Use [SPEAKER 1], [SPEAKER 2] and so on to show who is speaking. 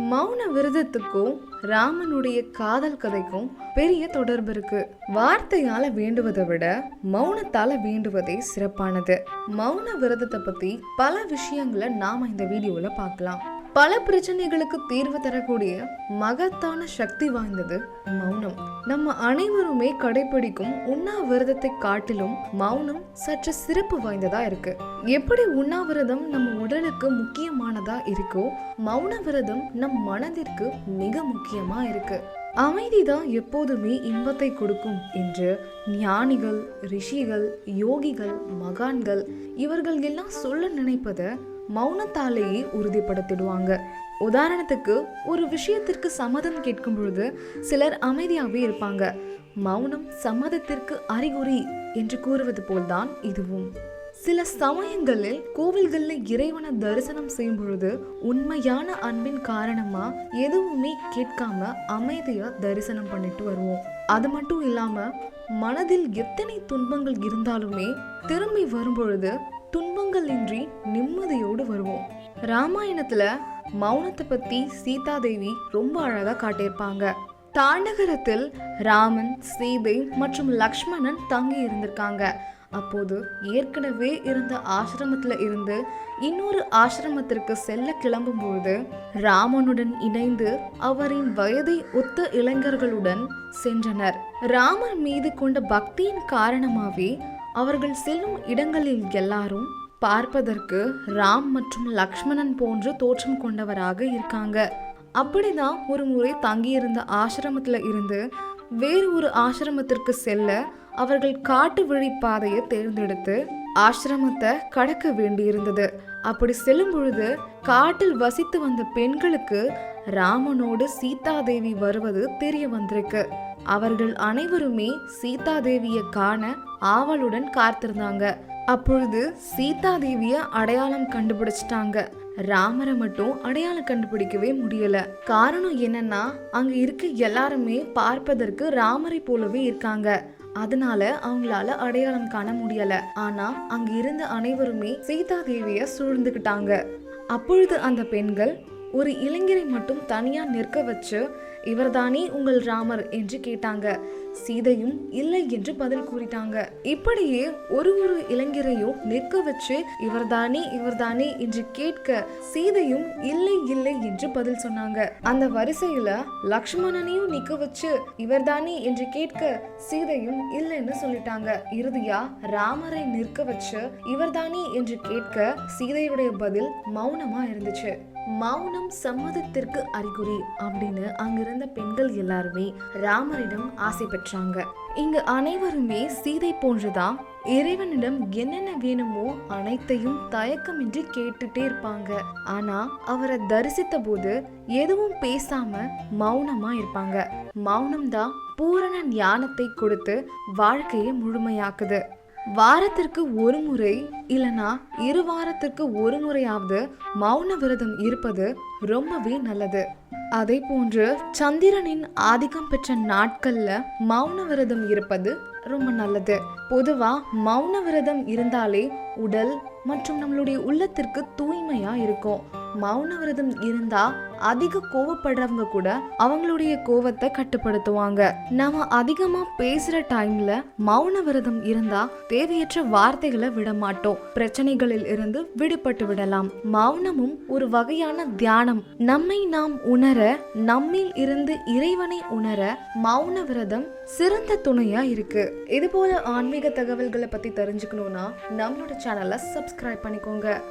[SPEAKER 1] மௌன விரதத்துக்கும் ராமனுடைய காதல் கதைக்கும் பெரிய தொடர்பு இருக்கு. வார்த்தையால வேண்டுவதை விட மௌனத்தால வேண்டுவதே சிறப்பானது. மௌன விரதத்தை பத்தி பல விஷயங்களை நாம இந்த வீடியோல பார்க்கலாம். பல பிரச்சனைகளுக்கு தீர்வு தரக்கூடிய மகத்தான சக்தி வாய்ந்தது மௌனம். நம்ம அனைவருமே கடைபிடிக்கும் உண்ணாவிரதத்தை காட்டிலும் மௌனம் சற்று சிறப்பு வாய்ந்ததா இருக்கு. எப்படி உண்ணாவிரதம் நம்ம உடலுக்கு முக்கியமானதா இருக்கோ மௌன விரதம் நம் மனதிற்கு மிக முக்கியமா இருக்கு. அமைதிதான் எப்போதுமே இன்பத்தை கொடுக்கும் என்று ஞானிகள் ரிஷிகள் யோகிகள் மகான்கள் இவர்கள் எல்லாம் சொல்ல நினைப்பதை மௌனத்தாலேயே உறுதிப்படுத்திடுவாங்க. உதாரணத்துக்கு ஒரு விஷயத்திற்கு சம்மதம் கேட்கும் பொழுது சிலர் அமைதியாகவே இருப்பாங்க. மௌனம் சம்மதத்திற்கு அறிகுறி என்று கூறுவது போல்தான் இதுவும். சில சமயங்களில் கோவில்களில் இறைவனை தரிசனம் செய்யும் பொழுது உண்மையான அன்பின் காரணமா எதுவுமே கேட்காம அமைதியா தரிசனம் பண்ணிட்டு வருவோம். அது மட்டும் இல்லாம மனதில் எத்தனை துன்பங்கள் இருந்தாலுமே திரும்பி வரும்பொழுது துன்பங்கள் இன்றி நிம்மதியோடு வருவோம். ராமாயணத்துல மௌனத்தை பத்தி சீதாதேவி ரொம்ப அழகா காட்டியிருப்பாங்க. தாண்டகரத்தில் ராமன் சீதை மற்றும் லக்ஷ்மணன் தங்கி இருந்திருக்காங்க. அப்போது ஏற்கனவே இருந்த ஆசிரமத்தில் இருந்து இன்னொரு ஆசிரமத்திற்கு செல்ல கிளம்பும்போது ராமனுடன் இணைந்து அவரின் வயதை ஒத்த இளைஞர்களுடன் சென்றனர். ராமன் மீது கொண்ட பக்தியின் காரணமாகவே அவர்கள் செல்லும் இடங்களில் எல்லாரும் பார்ப்பதற்கு ராம் மற்றும் லக்ஷ்மணன் போன்று தோற்றம் கொண்டவராக இருக்காங்க. அப்படிதான் ஒரு முறை தங்கியிருந்த ஆசிரமத்தில் இருந்து வேறு ஒரு ஆசிரமத்திற்கு செல்ல அவர்கள் காட்டு வழி பாதையை தேர்ந்தெடுத்து ஆசிரமத்தை கடக்க வேண்டியிருந்தது. அப்படி செல்லும் பொழுது காட்டில் வசித்து வந்த பெண்களுக்கு ராமனோடு சீதாதேவி வருவது தெரிய வந்திருக்கு. அவர்கள் அனைவருமே சீதாதேவியை காண ஆவலுடன் காத்திருந்தாங்க. அப்பொழுது சீதாதேவிய அடையாளம் கண்டுபிடிச்சிட்டாங்க. ராமரை மட்டும் அடையாளம் கண்டுபிடிக்கவே முடியல. காரணம் என்னன்னா அங்க இருக்க எல்லாருமே பார்ப்பதற்கு ராமரை போலவே இருக்காங்க. அதனால அவங்களால அடையாளம் காண முடியல. ஆனா அங்க இருந்த அனைவருமே சீதாதேவிய சூழ்ந்துக்கிட்டாங்க அப்பொழுது அந்த பெண்கள் ஒரு இளைஞரை மட்டும் தனியாக நிற்க வச்சு இவர்தானே உங்கள் ராமர் என்று கேட்டாங்க. சீதையும் இல்லை என்று பதில் கூறிட்டாங்க. இப்படியே ஒரு ஒரு இளைஞரையும் நிற்க வச்சு இவர்தானே இவர்தானே என்று கேட்க சீதையும் இல்லை இல்லை என்று பதில் சொன்னாங்க. அந்த வரிசையில லக்ஷ்மணனையும் நிக்க வச்சு இவர்தானே என்று கேட்க சீதையும் இல்லைன்னு சொல்லிட்டாங்க. இறுதியா ராமரை நிற்க வச்சு இவர்தானே என்று கேட்க சீதையுடைய பதில் மௌனமா இருந்துச்சு. மௌனம் சம்மதத்திற்கு அறிகுறி அப்படின்னு அங்கிருந்த பெண்கள் எல்லாருமே ராமரிடம் ஆசை பெற்றாங்க. இங்கு அனைவருமே சீதை போன்றுதான் இறைவனிடம் என்னென்ன வேணுமோ அனைத்தையும் தயக்கமின்றி கேட்டுட்டே இருப்பாங்க. ஆனா அவரை தரிசித்த போது எதுவும் பேசாம மௌனமா இருப்பாங்க. மௌனம் தான் பூரண ஞானத்தை கொடுத்து வாழ்க்கையை முழுமையாக்குது. வாரத்திற்கு ஒரு முறை இல்லைனா இரு வாரத்திற்கு ஒரு முறையாவது மௌன விரதம் இருப்பது ரொம்பவே நல்லது. அதே போன்று சந்திரனின் ஆதிக்கம் பெற்ற நாட்கள்ல மௌன விரதம் இருப்பது ரொம்ப நல்லது. பொதுவாக மௌன விரதம் இருந்தாலே உடல் மற்றும் நம்மளுடைய உள்ளத்திற்கு தூய்மையாக இருக்கும். மௌன விரதம் இருந்தா அதிக கோவப்படுறவங்க கூட அவங்களுடைய கோவத்தை கட்டுப்படுத்துவாங்க. நாம அதிகமா பேசுற டைம்ல மௌன விரதம் இருந்தா தேவையற்ற வார்த்தைகளை விட மாட்டோம். பிரச்சனைகளில் இருந்து விடுபட்டு விடலாம். மௌனமும் ஒரு வகையான தியானம். நம்மை நாம் உணர நம்மில் இருந்து இறைவனை உணர மௌன விரதம் சிறந்த துணையா இருக்கு. இது போல ஆன்மீக தகவல்களை பற்றி தெரிஞ்சுக்கணுன்னா நம்மளோட சேனலை சப்ஸ்கிரைப் பண்ணிக்கோங்க.